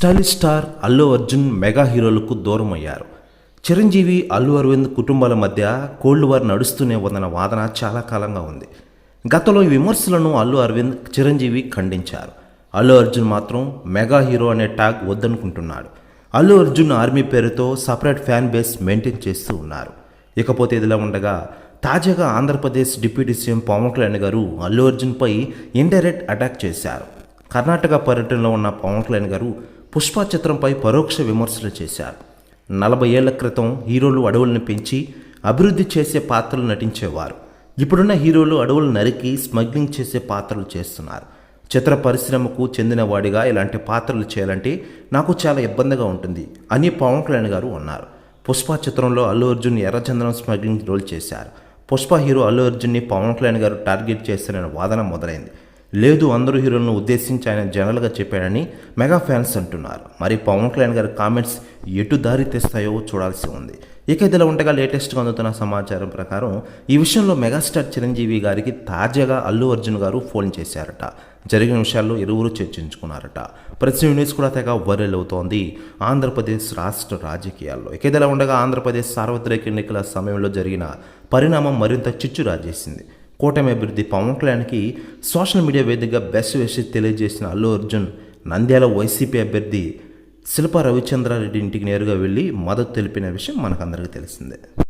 Stylish star Allu Arjun mega హీరోలకు దూరం అయ్యారు చిరంజీవి అల్లు అరవింద్ కుటుంబాల మధ్య కోల్డ్ వార్ నడుస్తూనే ఉందన్న వాదన చాలా కాలంగా ఉంది. గతంలో ఈ విమర్శలను అల్లు అరవింద్ చిరంజీవి ఖండించారు. అల్లు అర్జున్ మాత్రం మెగా హీరో అనే ట్యాగ్ వద్దనుకుంటున్నాడు. అల్లు అర్జున్ ఆర్మీ పేరుతో సపరేట్ ఫ్యాన్ బేస్ మెయింటైన్ చేస్తూ ఉన్నారు. ఇకపోతే ఇదిలా ఉండగా తాజాగా Andhra Pradesh deputy C M Pawan Kalyan గారు అల్లు అర్జున్పై ఇండైరెక్ట్ అటాక్ చేశారు. కర్ణాటక పర్యటనలో ఉన్న పవన్ కళ్యాణ్ గారు పుష్ప చిత్రంపై పరోక్ష విమర్శలు చేశారు. నలభై ఏళ్ళ క్రితం హీరోలు అడవులను పెంచి అభివృద్ధి చేసే పాత్రలు నటించేవారు. ఇప్పుడున్న హీరోలు అడవులు నరికి స్మగ్లింగ్ చేసే పాత్రలు చేస్తున్నారు. చిత్ర పరిశ్రమకు చెందినవాడిగా ఇలాంటి పాత్రలు చేయాలంటే నాకు చాలా ఇబ్బందిగా ఉంటుంది అని పవన్ కళ్యాణ్ గారు అన్నారు. పుష్ప చిత్రంలో అల్లు అర్జున్ ఎర్రచందనం స్మగ్లింగ్ రోల్ చేశారు. పుష్ప హీరో అల్లు అర్జున్ని పవన్ కళ్యాణ్ గారు టార్గెట్ చేస్తారనే వాదన మొదలైంది. లేదు అందరూ హీరోలను ఉద్దేశించి ఆయన జనరల్గా చెప్పాడని మెగా ఫ్యాన్స్ అంటున్నారు. మరి పవన్ కళ్యాణ్ గారి కామెంట్స్ ఎటు దారి తెస్తాయో చూడాల్సి ఉంది. ఇక ఇదిలా ఉండగా లేటెస్ట్గా అందుతున్న సమాచారం ప్రకారం ఈ విషయంలో మెగాస్టార్ చిరంజీవి గారికి తాజాగా అల్లు అర్జున్ గారు ఫోన్ చేశారట. జరిగిన విషయాల్లో ఇరువురు చర్చించుకున్నారట. ప్రతి న్యూస్ కూడా తెగ వైరల్ అవుతోంది. ఆంధ్రప్రదేశ్ రాష్ట్ర రాజకీయాల్లో ఇక ఇదిలా ఉండగా ఆంధ్రప్రదేశ్ సార్వత్రిక ఎన్నికల సమయంలో జరిగిన పరిణామం మరింత చిచ్చు రాజేసింది కూటమి అభివృద్ధి పవన్ కళ్యాణ్కి సోషల్ మీడియా వేదికగా బెస్ట్ విషయం తెలియజేసిన అల్లు అర్జున్ నంద్యాల వైసీపీ అభ్యర్థి శిల్ప రవిచంద్రారెడ్డి ఇంటికి నేరుగా వెళ్ళి మద్దతు తెలిపిన విషయం మనకందరికీ తెలిసిందే.